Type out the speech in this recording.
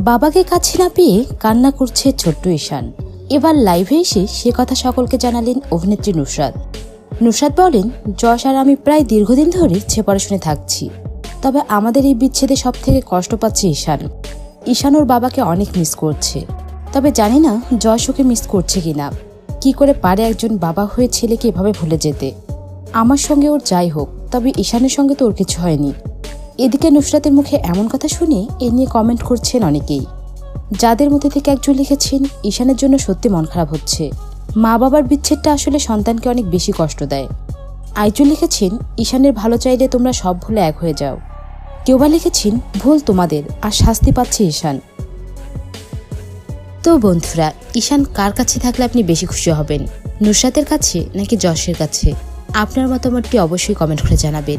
বাবাকে কাছে না পেয়ে কান্না করছে ছোট্ট ঈশান। এবার লাইভে এসে সে কথা সকলকে জানালেন অভিনেত্রী নুসরাত। নুসরাত বলেন যশ আর আমি প্রায় দীর্ঘদিন ধরে পড়াশুনে থাকছি। তবে আমাদের এই বিচ্ছেদে সব থেকে কষ্ট পাচ্ছে ঈশান। ঈশান ওর বাবাকে অনেক মিস করছে। তবে জানি না যশ ওকে মিস করছে কিনা। কি করে পারে একজন বাবা হয়ে ছেলেকে এভাবে ভুলে যেতে? আমার সঙ্গে ওর যাই হোক, তবে ঈশানের সঙ্গে তো ওর কিছু হয়নি। এদিকে নুসরাতের মুখে এমন কথা শুনে এ নিয়ে কমেন্ট করছেন অনেকেই। যাদের মধ্যে থেকে একজন লিখেছেন, ঈশানের জন্য সত্যি মন খারাপ হচ্ছে। মা বাবার বিচ্ছেদটা আসলে সন্তানকে অনেক বেশি কষ্ট দেয়। আইজুল লিখেছেন, ঈশানের ভালো চাইলে তোমরা সব ভুলে এক হয়ে যাও। কেউ বা লিখেছেন, ভুল তোমাদের, আর শাস্তি পাচ্ছে ঈশান। তো বন্ধুরা, ঈশান কার কাছে থাকলে আপনি বেশি খুশি হবেন? নুসরাতের কাছে নাকি যশের কাছে? আপনার মতামতটি অবশ্যই কমেন্ট করে জানাবেন।